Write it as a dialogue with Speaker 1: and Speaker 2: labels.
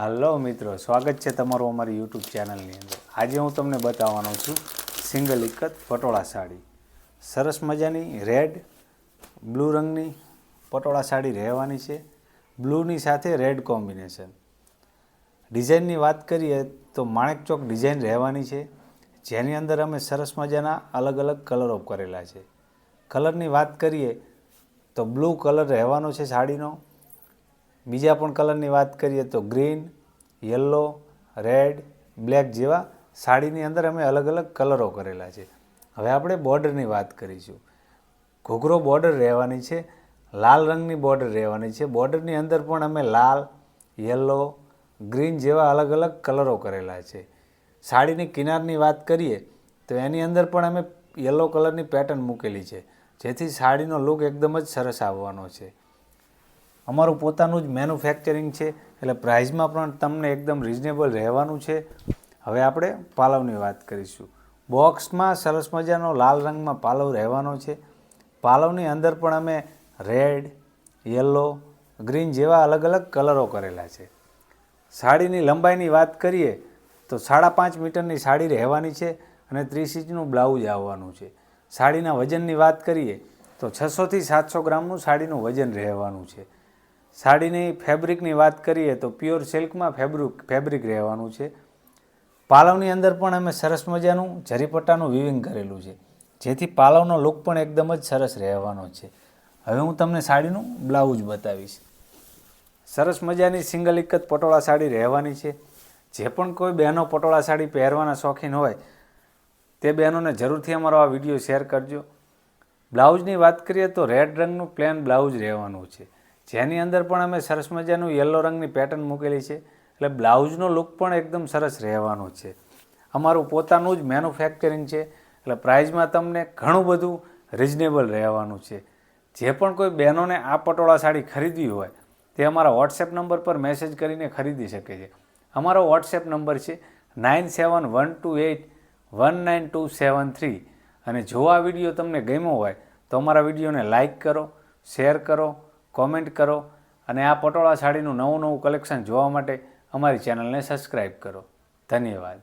Speaker 1: હાલો મિત્રો, સ્વાગત છે તમારું અમારી યુટ્યુબ ચેનલની અંદર. આજે હું તમને બતાવવાનો છું સિંગલ ઇકત પટોળા સાડી. સરસ મજાની રેડ બ્લુ રંગની પટોળા સાડી રહેવાની છે. બ્લુની સાથે રેડ કોમ્બિનેશન ડિઝાઇનની વાત કરીએ તો માણેક ચોક ડિઝાઇન રહેવાની છે. જેની અંદર અમે સરસ મજાના અલગ અલગ કલરો કરેલા છે. કલરની વાત કરીએ તો બ્લુ કલર રહેવાનો છે સાડીનો. બીજા પણ કલરની વાત કરીએ તો ગ્રીન, યલો, રેડ, બ્લેક જેવા સાડીની અંદર અમે અલગ અલગ કલરો કરેલા છે. હવે આપણે બોર્ડરની વાત કરીશું. ઘૂઘરો બોર્ડર રહેવાની છે, લાલ રંગની બોર્ડર રહેવાની છે. બોર્ડરની અંદર પણ અમે લાલ, યલો, ગ્રીન જેવા અલગ અલગ કલરો કરેલા છે. સાડીની કિનારની વાત કરીએ તો એની અંદર પણ અમે યલો કલરની પેટર્ન મૂકેલી છે, જેથી સાડીનો લુક એકદમ જ સરસ આવવાનો છે. અમારું પોતાનું જ મેન્યુફેક્ચરિંગ છે, એટલે પ્રાઇઝમાં પણ તમને એકદમ રિઝનેબલ રહેવાનું છે. હવે આપણે પાલવની વાત કરીશું. બોક્સમાં સરસ મજાનો લાલ રંગમાં પાલવ રહેવાનો છે. પાલવની અંદર પણ અમે રેડ યલો ગ્રીન જેવા અલગ અલગ કલરો કરેલા છે. સાડીની લંબાઈની વાત કરીએ, તો સાડા પાંચ મીટરની સાડી રહેવાની છે અને ત્રીસ ઇંચનું બ્લાઉઝ આવવાનું છે. સાડીના વજનની વાત કરીએ, તો છસોથી સાતસો ગ્રામનું સાડીનું વજન રહેવાનું છે. સાડીની ફેબ્રિકની વાત કરીએ તો પ્યોર સિલ્કમાં ફેબ્રિક ફેબ્રિક રહેવાનું છે. પાલવની અંદર પણ અમે સરસ મજાનું જરીપટ્ટાનું વિવિંગ કરેલું છે. જેથી પાલવનો લુક પણ એકદમ જ સરસ રહેવાનો છે. હવે હું તમને સાડીનું બ્લાઉઝ બતાવીશ. સરસ મજાની સિંગલ એક જ પટોળા સાડી રહેવાની છે. જે પણ કોઈ બહેનો પટોળા સાડી પહેરવાના શોખીન હોય, તે બહેનોને જરૂરથી અમારો આ વીડિયો શેર કરજો. બ્લાઉઝની વાત કરીએ તો રેડ રંગનું પ્લેન બ્લાઉઝ રહેવાનું છે. જેની અંદર પણ અમે સરસ મજાનું યલો રંગની પેટર્ન મૂકેલી છે. એટલે બ્લાઉઝનો લુક પણ એકદમ સરસ રહેવાનો છે. અમારું પોતાનું જ મેન્યુફેક્ચરિંગ છે. એટલે પ્રાઇઝમાં તમને ઘણું બધું રિઝનેબલ રહેવાનું છે. જે પણ કોઈ બહેનોને આ પટોળા સાડી ખરીદવી હોય, તે અમારા વોટ્સએપ નંબર પર મેસેજ કરીને ખરીદી શકે છે. અમારો વોટ્સએપ નંબર છે nine seven one two eight one nine two seven three અને જો આ વીડિયો તમને ગમ્યો હોય, તો અમારા વિડીયોને લાઇક કરો શેર કરો કોમેન્ટ કરો અને આ પટોળા સાડીનું નવું નવું કલેક્શન જોવા માટે અમારી ચેનલને સબસ્ક્રાઈબ કરો. ધન્યવાદ.